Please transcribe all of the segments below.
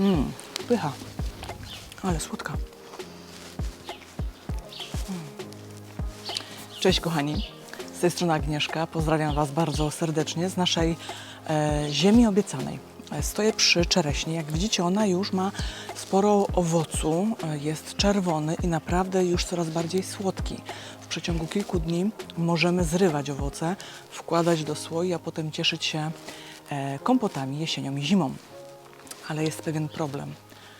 Mmm, pycha. Ale słodka. Mm. Cześć kochani, z tej strony Agnieszka. Pozdrawiam Was bardzo serdecznie z naszej e, ziemi obiecanej. E, Stoję przy czereśni. Jak widzicie, ona już ma sporo owocu, e, jest czerwony i naprawdę już coraz bardziej słodki. W przeciągu kilku dni możemy zrywać owoce, wkładać do słoi, a potem cieszyć się e, kompotami jesienią i zimą. Ale jest pewien problem.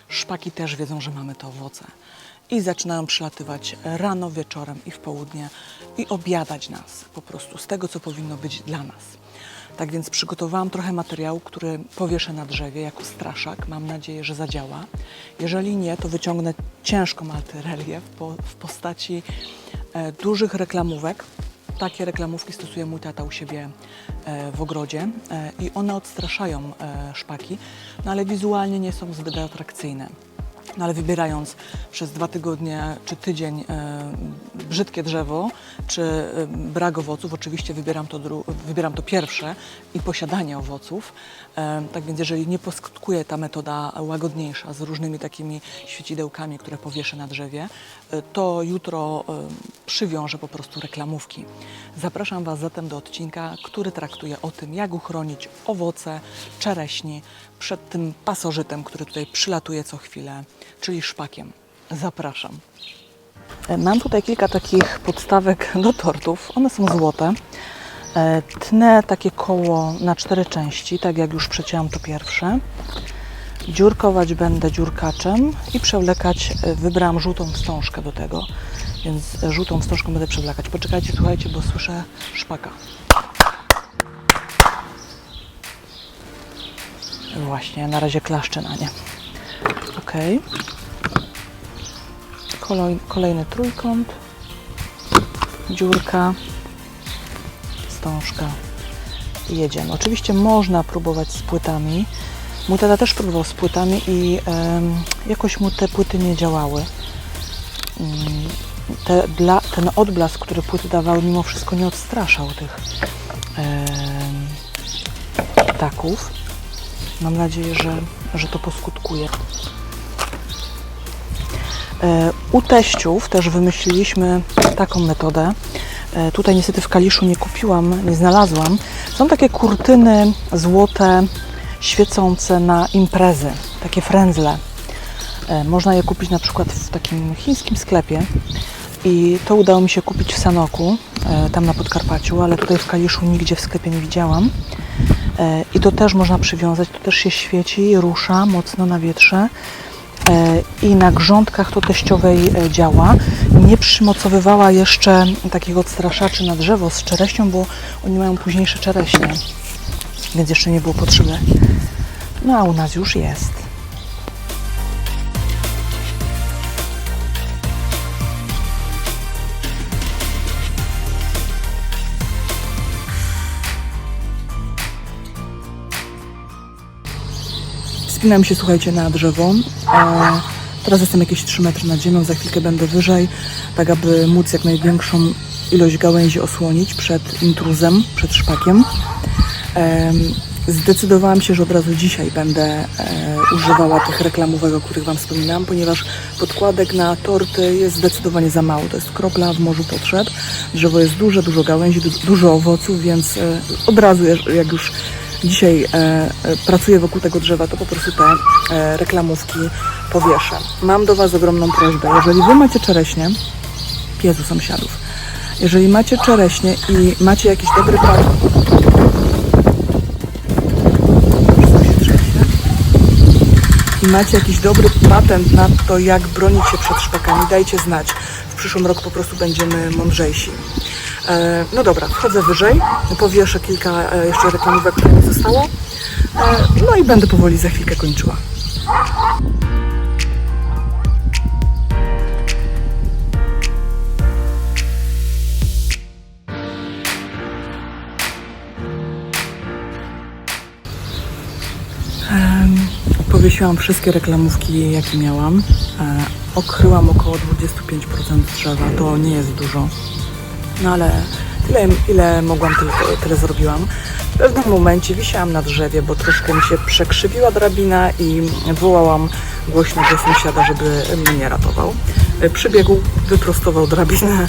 Szpaki też wiedzą, że mamy te owoce. I zaczynają przylatywać rano, wieczorem i w południe i obiadać nas po prostu z tego, co powinno być dla nas. Tak więc przygotowałam trochę materiału, który powieszę na drzewie jako straszak. Mam nadzieję, że zadziała. Jeżeli nie, to wyciągnę ciężką altyrelię w, po, w postaci e, dużych reklamówek. Takie reklamówki stosuje mój tata u siebie e, w ogrodzie e, i one odstraszają e, szpaki, no ale wizualnie nie są zbyt atrakcyjne. No ale wybierając przez dwa tygodnie czy tydzień e, brzydkie drzewo, czy e, brak owoców, oczywiście wybieram to, wybieram to pierwsze i posiadanie owoców. E, tak więc jeżeli nie poskutkuje ta metoda łagodniejsza z różnymi takimi świecidełkami, które powieszę na drzewie, to jutro przywiążę po prostu reklamówki. Zapraszam Was zatem do odcinka, który traktuje o tym, jak uchronić owoce czereśni przed tym pasożytem, który tutaj przylatuje co chwilę, czyli szpakiem. Zapraszam. E, Mam tutaj kilka takich podstawek do tortów. One są złote. E, Tnę takie koło na cztery części, tak jak już przecięłam to pierwsze. Dziurkować będę dziurkaczem i przewlekać, e, wybrałam żółtą wstążkę do tego, więc żółtą wstążką będę przewlekać. Poczekajcie, słuchajcie, bo słyszę szpaka. Właśnie, na razie klaszczę na nie. Ok. Kolej, kolejny trójkąt. Dziurka. Wstążka. I jedziemy. Oczywiście można próbować z płytami. Mój tata też próbował z płytami i jakoś mu te płyty nie działały. Mm, Te, dla, ten odblask, który płyty dawały, mimo wszystko nie odstraszał tych em, ptaków. Mam nadzieję, że, że to poskutkuje. E, U teściów też wymyśliliśmy taką metodę. E, Tutaj niestety w Kaliszu nie kupiłam, nie znalazłam. Są takie kurtyny złote, świecące na imprezy, takie frędzle. E, Można je kupić na przykład w takim chińskim sklepie. I to udało mi się kupić w Sanoku, tam na Podkarpaciu, ale tutaj w Kaliszu nigdzie w sklepie nie widziałam. I to też można przywiązać, to też się świeci, rusza mocno na wietrze. E, I na grządkach to teściowej e, działa. Nie przymocowywała jeszcze takiego odstraszaczy na drzewo z czereśnią, bo oni mają późniejsze czereśnie, więc jeszcze nie było potrzeby. No a u nas już jest. Wspinam się, słuchajcie, na drzewo. E, teraz jestem jakieś 3 metry nad ziemią, za chwilkę będę wyżej, tak aby móc jak największą ilość gałęzi osłonić przed intruzem, przed szpakiem. Em, Zdecydowałam się, że od razu dzisiaj będę e, używała tych reklamówek, o których Wam wspominałam, ponieważ podkładek na torty jest zdecydowanie za mało. To jest kropla w morzu potrzeb. Drzewo jest duże, dużo gałęzi, du- dużo owoców, więc e, od razu, jak już dzisiaj e, e, pracuję wokół tego drzewa, to po prostu te e, reklamówki powieszę. Mam do Was ogromną prośbę. Jeżeli Wy macie czereśnie, piezu sąsiadów, jeżeli macie czereśnie i macie jakiś dobry i macie jakiś dobry patent na to, jak bronić się przed szpakami, dajcie znać. W przyszłym roku po prostu będziemy mądrzejsi. E, no dobra, wchodzę wyżej, powieszę kilka e, jeszcze reklamówek, które mi zostało. E, no i będę powoli za chwilkę kończyła. Powiesiłam wszystkie reklamówki, jakie miałam. Okryłam około 25% drzewa. To nie jest dużo. No ale ile, ile mogłam, tyle, tyle zrobiłam. W pewnym momencie wisiałam na drzewie, bo troszkę mi się przekrzywiła drabina i wołałam głośno do sąsiada, żeby mnie ratował. Przybiegł, wyprostował drabinę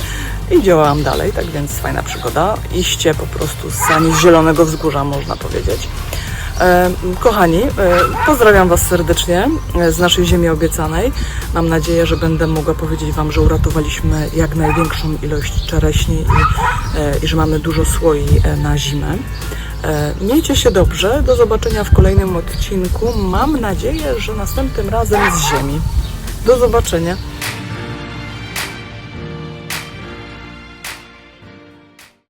i działałam dalej, tak więc fajna przygoda. Iście po prostu z zielonego wzgórza, można powiedzieć. E, Kochani, e, pozdrawiam Was serdecznie e, z naszej ziemi obiecanej. Mam nadzieję, że będę mogła powiedzieć Wam, że uratowaliśmy jak największą ilość czereśni i, i że mamy dużo słoi na zimę. Miejcie się dobrze, do zobaczenia w kolejnym odcinku. Mam nadzieję, że następnym razem z ziemi. Do zobaczenia.